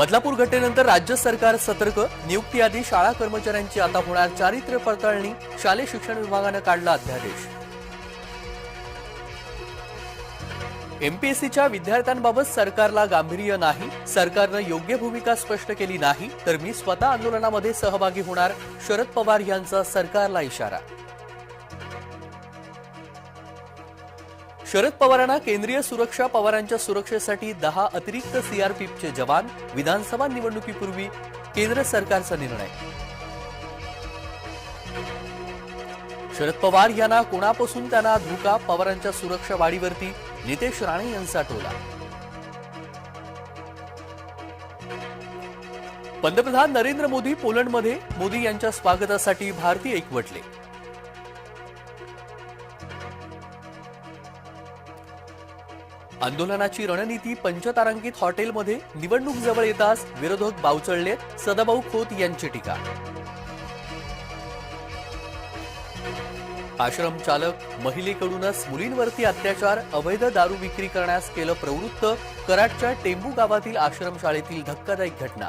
बदलापूर घटनेनंतर राज्य सरकार सतर्क नियुक्ती आधी शाळा कर्मचाऱ्यांची आता होणार चारित्र्य पडताळणी शालेय शिक्षण विभागानं काढला अध्यादेश. एमपीएससीच्या विद्यार्थ्यांबाबत सरकारला गांभीर्य नाही सरकारनं योग्य भूमिका स्पष्ट केली नाही तर मी स्वतः आंदोलनामध्ये सहभागी होणार शरद पवार यांचा सरकारला इशारा. शरद पवारांना केंद्रीय सुरक्षा पवारांच्या सुरक्षेसाठी दहा अतिरिक्त सीआरपीएफचे जवान विधानसभा निवडणुकीपूर्वी केंद्र सरकारचा निर्णय. शरद पवार यांना कोणापासून त्यांना धोका? पवारांच्या सुरक्षा वाढीवरती नितेश राणे यांचा टोला. पंतप्रधान नरेंद्र मोदी पोलंडमध्ये मोदी यांच्या स्वागतासाठी भारतीय एकवटले. आंदोलनाची रणनीती पंचतारांकित हॉटेलमध्ये निवडणूक जवळ येताच विरोधक बावचळलेत सदाभाऊ खोत यांची टीका. आश्रम चालक महिलेकडूनच मुलींवरती अत्याचार अवैध दारू विक्री करण्यास केलं प्रवृत्त कराडच्या टेंबू गावातील आश्रमशाळेतील धक्कादायक घटना.